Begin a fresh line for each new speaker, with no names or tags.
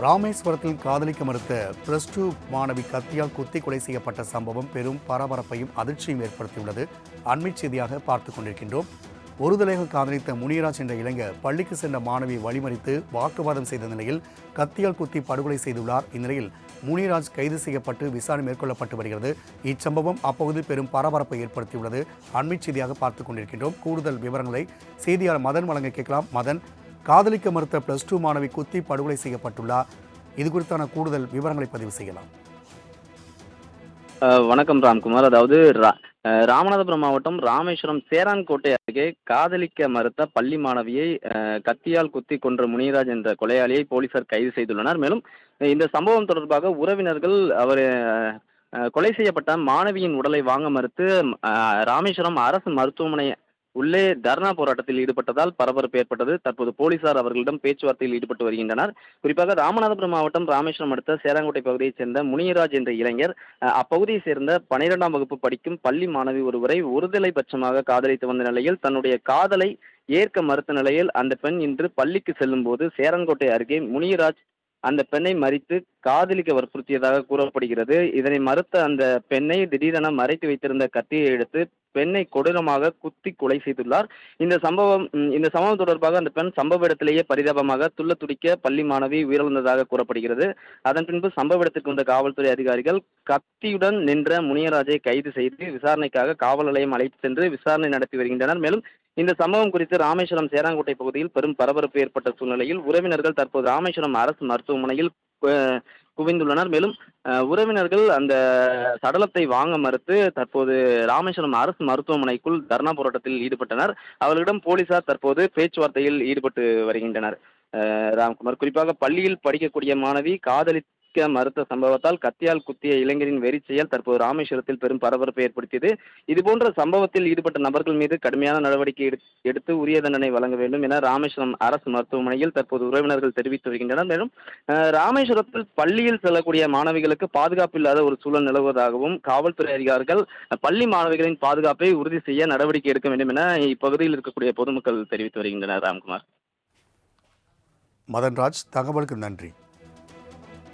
ராமேஸ்வரத்தில் காதலிக்க மறுத்த பிளஸ் டூ மாணவி கத்தியால் குத்தி கொலை செய்யப்பட்ட சம்பவம் பெரும் பரபரப்பையும் அதிர்ச்சியும் ஏற்படுத்தியுள்ளது. அண்மை செய்தியாக பார்த்துக் கொண்டிருக்கின்றோம். ஒருதலையாக காதலித்த முனியராஜ் என்ற இளைஞர் பள்ளிக்கு சென்ற மாணவியை வழிமறித்து வாக்குவாதம் செய்த நிலையில் கத்தியால் குத்தி படுகொலை செய்துள்ளார். இந்நிலையில் முனியராஜ் கைது செய்யப்பட்டு விசாரணை மேற்கொள்ளப்பட்டு வருகிறது. இச்சம்பவம் அப்பகுதி பெரும் பரபரப்பை ஏற்படுத்தியுள்ளது. அண்மை செய்தியாக பார்த்துக் கொண்டிருக்கின்றோம். கூடுதல் விவரங்களை செய்தியாளர் மதன் வழங்க கேட்கலாம். மதன் காதலிக்க மறுத்த பிளஸ் டூ மாணவி குத்தி படுகொலை செய்யப்பட்டுள்ளார் இது குறித்தான கூடுதல் விவரங்களை பதிவு செய்யலாம்.
வணக்கம் ராம்குமார். அதாவது ரா- ராமநாதபுரம் மாவட்டம் ராமேஸ்வரம் சேரான்கோட்டை அருகே காதலிக்க மறுத்த பள்ளி மாணவியை கத்தியால் குத்தி கொன்ற முனிராஜ் என்ற கொலையாளியை போலீசார் கைது செய்துள்ளனர். மேலும் இந்த சம்பவம் தொடர்பாக உறவினர்கள் அவர் கொலை செய்யப்பட்ட மாணவியின் உடலை வாங்க மறுத்து ராமேஸ்வரம் அரசு மருத்துவமனை உள்ளே தர்ணா போராட்டத்தில் ஈடுபட்டதால் பரபரப்பு ஏற்பட்டது. தற்போது போலீசார் அவர்களிடம் பேச்சுவார்த்தையில் ஈடுபட்டு வருகின்றனர். குறிப்பாக ராமநாதபுரம் மாவட்டம் ராமேஸ்வரம் அடுத்த சேராங்கோட்டை பகுதியைச் சேர்ந்த முனியராஜ் என்ற இளைஞர் அப்பகுதியைச் சேர்ந்த பனிரெண்டாம் வகுப்பு படிக்கும் பள்ளி மாணவி ஒருவரை ஒருதலை பட்சமாக காதலித்து வந்த நிலையில் தன்னுடைய காதலை ஏற்க மறுத்த நிலையில் அந்த பெண் இன்று பள்ளிக்கு செல்லும் போது சேரங்கோட்டை அருகே முனியராஜ் அந்த பெண்ணை மறித்து காதலிக்க வற்புறுத்தியதாக கூறப்படுகிறது. இதனை மறுத்த அந்த பெண்ணை திடீரென மறைத்து வைத்திருந்த கத்தியை எடுத்து பெண்ணை கொடூரமாக குத்தி கொலை செய்துள்ளார். இந்த சம்பவம் இந்த சம்பவம் தொடர்பாக அந்த பெண் சம்பவ இடத்திலேயே பரிதாபமாக துள்ள துடிக்க பள்ளி மாணவி உயிரிழந்ததாக கூறப்படுகிறது. அதன் பின்பு சம்பவ இடத்திற்கு வந்த காவல்துறை அதிகாரிகள் கத்தியுடன் நின்ற முனியராஜை கைது செய்து விசாரணைக்காக காவல் நிலையம் அழைத்து சென்று விசாரணை நடத்தி வருகின்றனர். மேலும் இந்த சம்பவம் குறித்து ராமேஸ்வரம் சேராங்கோட்டை பகுதியில் பெரும் பரபரப்பு ஏற்பட்ட சூழ்நிலையில் உறவினர்கள் தற்போது ராமேஸ்வரம் அரசு மருத்துவமனையில் குவிந்துள்ளனர். மேலும் உறவினர்கள் அந்த சடலத்தை வாங்க மறுத்து தற்போது ராமேஸ்வரம் அரசு மருத்துவமனைக்குள் தர்ணா போராட்டத்தில் ஈடுபட்டனர். அவர்களிடம் போலீசார் தற்போது பேச்சுவார்த்தையில் ஈடுபட்டு வருகின்றனர். ராம்குமார் குறிப்பாக பள்ளியில் படிக்கக்கூடிய மாணவி காதலிக்க மறுத்த சம்பவத்தால் கத்தியால் குத்திய இளைஞரின் வெறி செயல் தற்போது ராமேஸ்வரத்தில் பெரும் பரபரப்பை ஏற்படுத்தியது. இதுபோன்ற சம்பவத்தில் ஈடுபட்ட நபர்கள் மீது கடுமையான நடவடிக்கை எடுத்து உரிய தண்டனை வழங்க வேண்டும் என ராமேஸ்வரம் அரசு மருத்துவமனையில் தற்போது உறவினர்கள் தெரிவித்து வருகின்றனர். மேலும் ராமேஸ்வரத்தில் பள்ளியில் செல்லக்கூடிய மாணவிகளுக்கு பாதுகாப்பு இல்லாத ஒரு சூழல் நிலவுவதாகவும் காவல்துறை அதிகாரிகள் பள்ளி மாணவிகளின் பாதுகாப்பை உறுதி செய்ய நடவடிக்கை எடுக்க வேண்டும் என இப்பகுதியில் இருக்கக்கூடிய பொதுமக்கள் தெரிவித்து வருகின்றனர். ராம்குமார்.
மதன்ராஜ் தகவலுக்கு நன்றி.